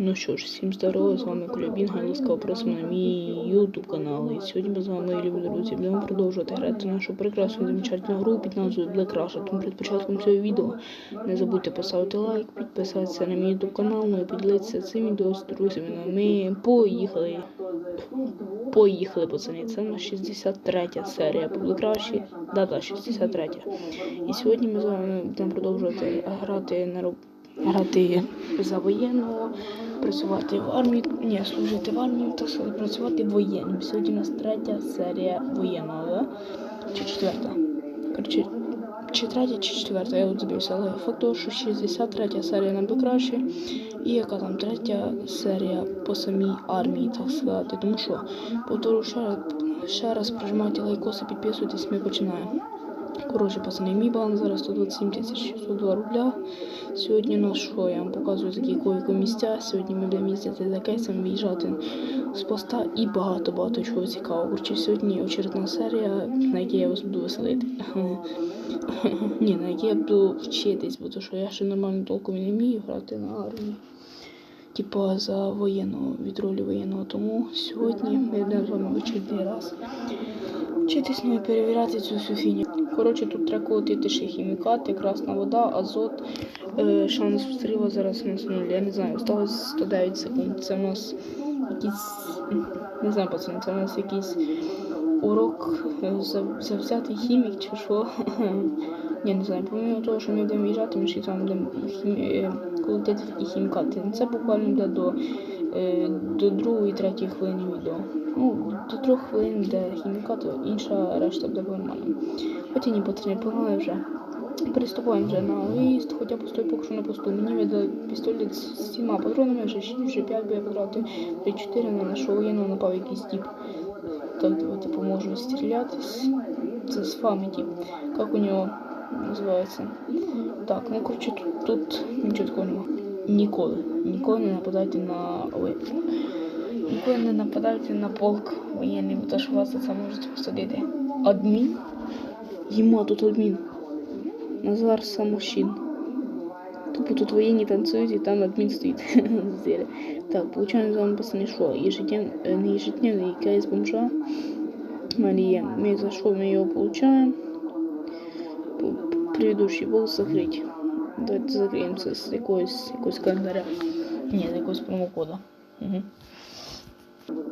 Ну що ж, всім здорово, з вами Колябінга, ласкаво просимо на мій ютуб канал. І сьогодні ми з вами, любі друзі, будемо продовжувати грати нашу прекрасну замечательну гру під назвою Black Rush. Тому перед початком цього відео не забудьте поставити лайк, підписатися на мій ютуб канал, ну і поділитися цим відео з друзями. Ну, Ми поїхали. Поїхали, пацани. Це на 63 серія по Black Rush. Да-да, 63. І сьогодні ми з вами будемо продовжувати грати на роб... грати за воєнного, працювати в армії, ні, служити в армії, так сказати, працювати воєнним. Сьогодні у нас третя серія воєнного, да? Чи четверта? Коротше, чи третя, чи четверта, я от збився, але факт того, що 63 серія нам краще, і яка там третя серія по самій армії, так сказати. Тому що, повторю ще, ще раз прожимайте лайкоси, підписуйтесь, ми починаємо. Коротше, пацани, мій баланс зараз 127 тисяч 602 рубля. Сьогодні на що я вам показую такі койко місця. Сьогодні ми будемо їздити за кейсом, виїжджати з поста і багато-багато чого цікавого. Коротше, сьогодні очередна серія, на якій я вас буду веселити. Ні, на якій я буду вчитись, бо то, що я ще нормально толком не вмію грати на армії. Типа за воєнного, від ролі воєнного. Тому сьогодні ми будемо з вами в очередний раз вчитись і перевіряти цю всю фіню. Коротше, тут треба колотити ще хімікати, красна вода, азот. Е, шанс встріла зараз у нас. Я не знаю, осталось 109 секунд. Це у нас якийсь. Не знаю, пацани, це у нас якийсь урок е, за- завзятий хімік чи що. Я не знаю, помимо того, що ми будемо в'їжджати, ми ще там будемо хімі... е, колотити такі хімікати. Це буквально йде до, до другої, третьої хвилини відео. Ну, до трьох хвилин йде хімікати, інша решта буде нормально. Хоча ні, погнали вже. Приступаємо вже на виїзд, хоча постой поки що на посту. Мені видали пістолет з всіма патронами, вже 6, вже 5 би я потратив, вже 4 на нашого воєнного напав якийсь тип. Так, давайте поможу стріляти. Це з фами. Як у нього називається? Так, ну коротше, тут, тут нічого такого немає Ніколи. Ніколи не нападайте на. Ой. Ніколи не нападайте на полк воєнний, бо то що вас за це можуть посадити. Адмін? Єма тут адмін. Назар Самощин. Тупо тут воєнні танцюють і там адмін стоїть. Зря. Так, получаємо з вами пацани, що ежедневний, не ежедневний кейс бомжа. У мене є. Ми за що ми його получаємо? Предыдущий был закрыть. Давайте закриємо це з якогось, якогось календаря. Ні, з якогось промокода. Угу.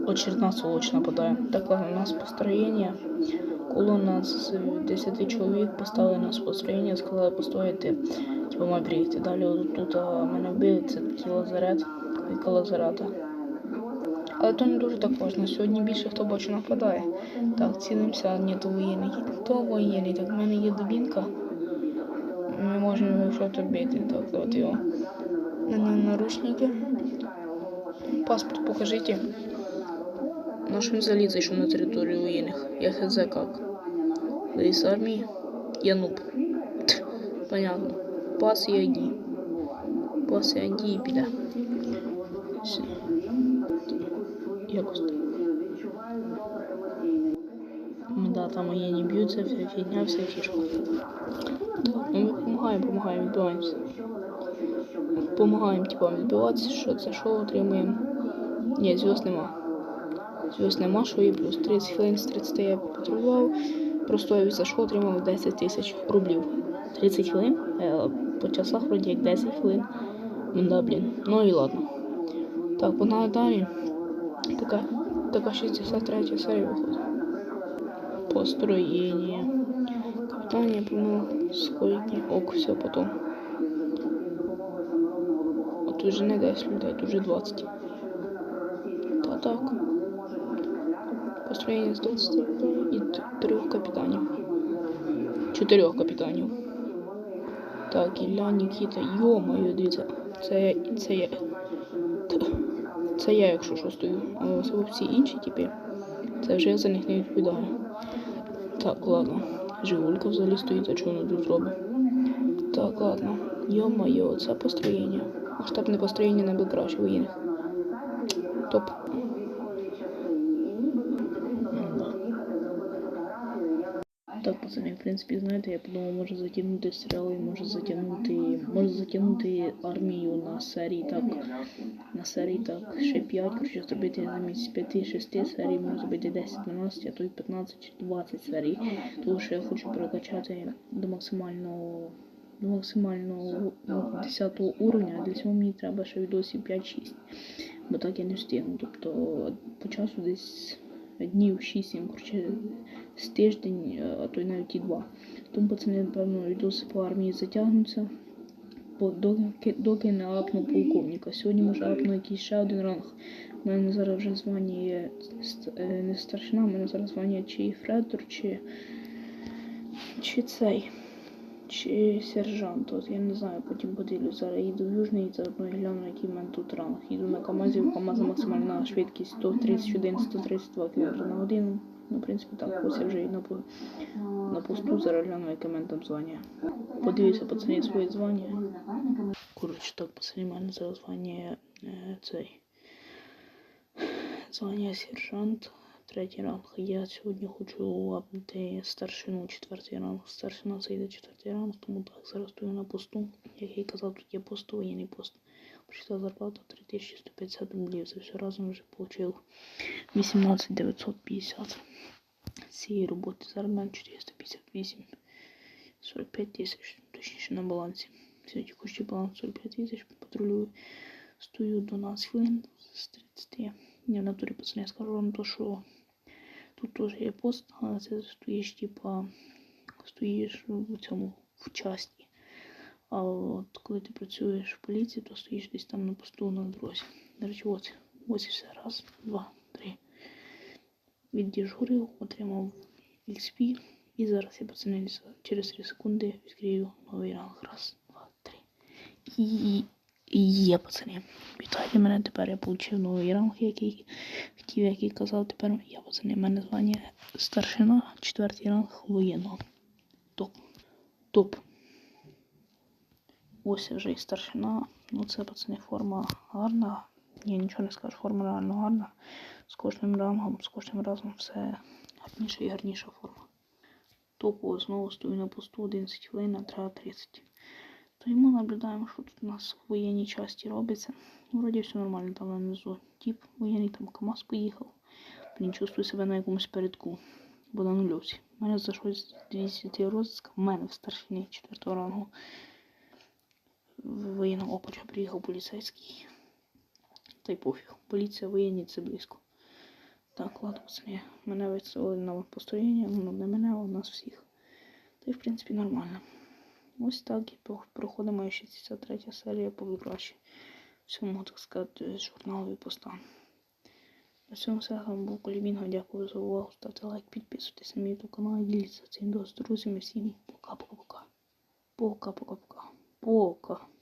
Очередна сволочь нападає. Так, у нас построєння. Колона з 10 чоловік поставили нас построєння, сказали постояти, типу має приїхати. Далі от тут а, мене вбили, це такий лазарет, віка лазарета. Але то не дуже так важно. Сьогодні більше хто бачу нападає. Так, цілимося, ні, то воєнний. То воєнний. Так, в мене є дубінка. Ми можемо його щось бити. Так, давайте його. На на- наручники. Паспорт покажите. Наш він взагалі зайшов на територію воєнних. Я хз як. Ви з армії? Я нуб. Ть, Понятно. Пас і ID. Пас і ID і піде. Все. Якось Да, там воєнні б'ються, вся фігня, вся фішка. Так, ну ми допомагаємо, допомагаємо, відбиваємося. Помагаємо типа відбиватися, що це що отримуємо. Ні, зв'язок нема. Зв'язок нема, що є плюс 30 хвилин з 30 я патрулював. Просто за що отримав 10 тисяч рублів. 30 хвилин? Е, По часах вроді як 10 хвилин. Ну да, блін. Ну і ладно. Так, погнали далі. Така, така 63 серія виходить. Построєння. Капитание, по-моему, сколько? Ок, все потом. А тут вже не 10 людей, тут вже 20. Та так. Построєння з 20 і т- трьох капітанів. Чотирьох капітанів. Так, Ілля, Нікіта, йо-моє, дивіться. Це, я- це я. Це я, якщо що стою. А всі інші типи. Це вже я за них не відповідаю. Так, ладно. Жигулька взагалі стоїть, а чого вона тут робить? Так, ладно. Йо-моє, це построєння. Масштабне построєння найкраще воєнних. Топ. Так, пацани, в принципі, знаєте, я подумав, може затягнути серіали, може затягнути, може затягнути армію на серії так, на серії так, ще 5, коротше, зробити замість 5-6 серій, може зробити 10, 12, а то й 15 чи 20 серій. Тому що я хочу прокачати до максимального до максимального ну, 10 уровня, а для цього мені треба ще відосів 5-6. Бо так я не встигну. Тобто по часу десь днів 6-7, коротше, з тиждень, е, а то й навіть і два. Тому пацани, напевно, відоси по армії затягнуться. Доки, доки не апну полковника. Сьогодні може апну якийсь ще один ранг. У мене зараз вже звання є е, не старшина, у мене зараз звання чи Фредор, чи, чи цей, чи сержант. От я не знаю, потім подивлюсь. Зараз їду в Южний і заодно гляну, який в мене тут ранг. Їду на КАМАЗі, КАМАЗа максимальна швидкість 131, 132 км на годину. Ну, в принципі, так, ось я вже і на, на посту зараз гляну, яке мене там звання. Подивіться, пацани, своє звання. Коротше, так, пацани, в мене звання е, цей. Звання сержант, третій ранг. Я сьогодні хочу апнути старшину, четвертий ранг. Старшина це йде четвертий ранг, тому так, зараз стою на посту. Як я казав, тут є пост, воєнний пост. Прийшла зарплата 3150 рублів. За все разом вже отримав 18 950 з цієї роботи. Зараз мене 458 45 тисяч, точніше на балансі. Сьогодні текущий баланс 45 тисяч, патрулюю. Стою 12 хвилин з 30. Я в натурі пацани я скажу вам то, що тут теж є пост, але це стоїш, типа, стоїш в цьому в часті. А от коли ти працюєш в поліції, то стоїш десь там на посту на дорозі. До речі, ось, ось і все. Раз, два, три. Віддіжурив, отримав XP. І зараз я пацани через 3 секунди відкрию новий ранг. Раз, два, три. І, є, пацани. Вітайте мене, тепер я отримав новий ранг, який хотів, який казав. Тепер я, пацани, мене звання старшина, четвертий ранг воєнного. Топ. Топ. Ось вже і старшина. Ну це, пацани, форма гарна. Я нічого не скажу, форма реально гарна. З кожним рангом, з кожним разом все гарніша і гарніша форма. Топово знову стою на посту 11 хвилин, а треба 30. Наблюдаємо, що тут у нас в воєнній часті робиться. Вроді все нормально, там внизу тіп воєнний, там КАМАЗ поїхав. Блін, чувствую себе на якомусь передку, бо на нульовці. У мене за щось 200 розыска, в мене в старшині 4 рангу. В воєнного опача приїхав поліцейський. Та й пофіг. Поліція воєнні це близько. Так, ладно, пацани, мене виставили на построєння, ну не мене, а нас всіх. Та й в принципі нормально. Ось так і проходимо ще моя 63 серія по краще. Всьому, так сказати, журналові поста. На цьому все був Колібінго. Дякую за увагу. Ставте лайк, підписуйтесь на мій канал і діліться цим відео з друзями. Всім пока-пока-пока. Пока-пока-пока. Пока.